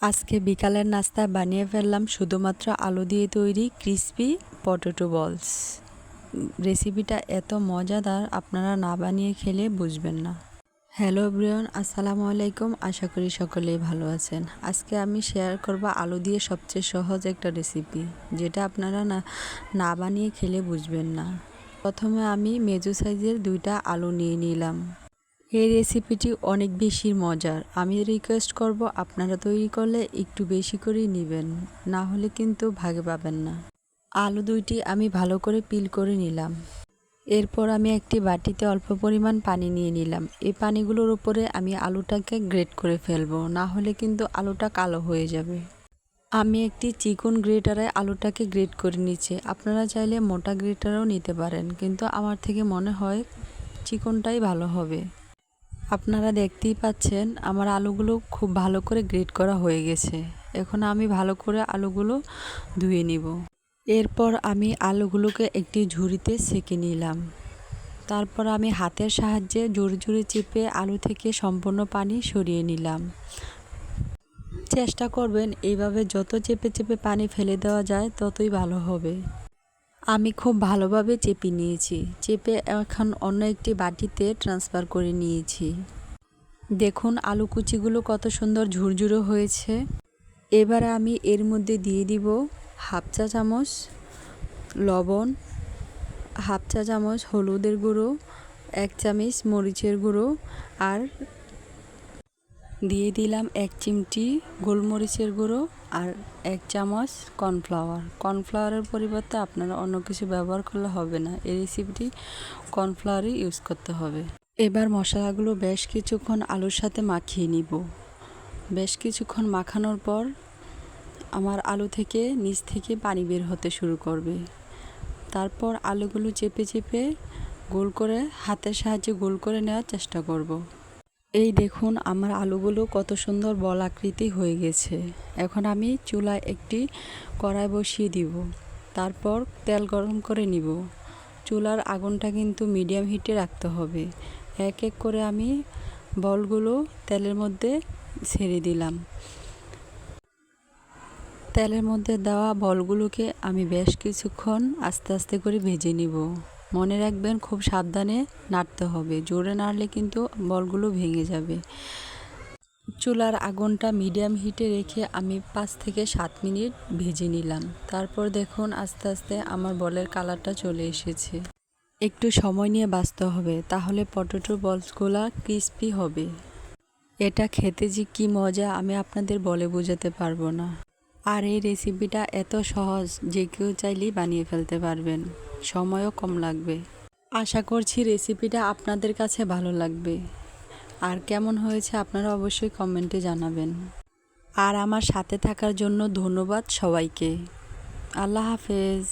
আজকে বিকালের নাস্তায় বানিয়ে ফেললাম শুধুমাত্র আলু দিয়ে তৈরি ক্রিসপি পটেটো বলস। রেসিপিটা এত মজাদার, আপনারা না বানিয়ে খেলে বুঝবেন না। হ্যালো ব্রিয়ন আসসালামু আলাইকুম। আশা করি সকলেই ভালো আছেন। আজকে আমি শেয়ার করব আলু দিয়ে সবচেয়ে সহজ একটা রেসিপি, যেটা আপনারা না না বানিয়ে খেলে বুঝবেন না। প্রথমে আমি মেজু সাইজের দুইটা আলু নিয়ে নিলাম। এই রেসিপিটি অনেক বেশি মজার। আমি রিকোয়েস্ট করব আপনারা তৈরি করলে একটু বেশি করেই নেবেন, না হলে কিন্তু ভাগে পাবেন না। আলু দুইটি আমি ভালো করে পিল করে নিলাম। এরপর আমি একটি বাটিতে অল্প পরিমাণ পানি নিয়ে নিলাম। এই পানিগুলোর উপরে আমি আলুটাকে গ্রেট করে ফেলব, না হলে কিন্তু আলুটা কালো হয়ে যাবে। আমি একটি চিকন গ্রেটারে আলুটাকে গ্রেট করে নিচ্ছি। আপনারা চাইলে মোটা গ্রেটারও নিতে পারেন, কিন্তু আমার থেকে মনে হয় চিকনটাই ভালো হবে। আপনারা দেখতেই পাচ্ছেন আমার আলুগুলো খুব ভালো করে গ্রেট করা হয়ে গেছে। এখন আমি ভালো করে আলুগুলো ধুয়ে নিব। এরপর আমি আলুগুলোকে একটি ঝুড়িতে সেঁকে নিলাম। তারপর আমি হাতের সাহায্যে জোরে জোরে চেপে আলু থেকে সম্পূর্ণ পানি সরিয়ে নিলাম। চেষ্টা করবেন, এইভাবে যত চেপে চেপে পানি ফেলে দেওয়া যায় ততই ভালো হবে। আমি খুব ভালোভাবে চেপে নিয়েছি। চেপে এখন অন্য একটি বাটিতে ট্রান্সফার করে নিয়েছি। দেখুন আলু কুচিগুলো কত সুন্দর ঝুরঝুরো হয়েছে। এবারে আমি এর মধ্যে দিয়ে দিব হাফ চা চামচ লবণ, হাফ চা চামচ হলুদের গুঁড়ো, এক চামচ মরিচের গুঁড়ো আর দিয়ে দিলাম এক চিমটি গোলমরিচের গুঁড়ো আর এক চামচ কর্নফ্লাওয়ার। কর্নফ্লাওয়ারের পরিবর্তে আপনারা অন্য কিছু ব্যবহার করলে হবে না। এই রেসিপিটি কর্নফ্লাওয়ারই ইউজ করতে হবে। এবার মশলাগুলো বেশ কিছুক্ষণ আলুর সাথে মাখিয়ে নিব। বেশ কিছুক্ষণ মাখানোর পর আমার আলু থেকে নিচ থেকে পানি বের হতে শুরু করবে। তারপর আলুগুলো চেপে চেপে গোল করে, হাতের সাহায্যে গোল করে নেওয়ার চেষ্টা করব। এই দেখুন আমার আলুগুলো কত সুন্দর বল আকৃতি হয়ে গেছে। এখন আমি চুলায় একটি কড়াই বসিয়ে দিব। তারপর তেল গরম করে নিব। চুলার আগুনটা কিন্তু মিডিয়াম হিটে রাখতে হবে। এক এক করে আমি বলগুলো তেলের মধ্যে ছেড়ে দিলাম। তেলের মধ্যে দেওয়া বলগুলোকে আমি বেশ কিছুক্ষণ আস্তে আস্তে করে ভেজে নিব। মনে রাখবেন, খুব সাবধানে নাড়তে হবে। জোরে নাড়লে কিন্তু বলগুলো ভেঙে যাবে। চুলার আগুনটা মিডিয়াম হিটে রেখে আমি পাঁচ থেকে সাত মিনিট ভেজে নিলাম। তারপর দেখুন, আস্তে আস্তে আমার বলের কালারটা চলে এসেছে। একটু সময় নিয়ে বাঁচতে হবে, তাহলে পটেটো বলসগুলা ক্রিস্পি হবে। এটা খেতে যে কী মজা, আমি আপনাদের বলে বোঝাতে পারব না। আর এই রেসিপিটা এত সহজ, যে কেউ চাইলেই বানিয়ে ফেলতে পারবেন। সময়ও কম লাগবে। আশা করছি রেসিপিটা আপনাদের কাছে ভালো লাগবে। আর কেমন হয়েছে আপনারা অবশ্যই কমেন্টে জানাবেন। আর আমার সাথে থাকার জন্য ধন্যবাদ সবাইকে। আল্লাহ হাফেজ।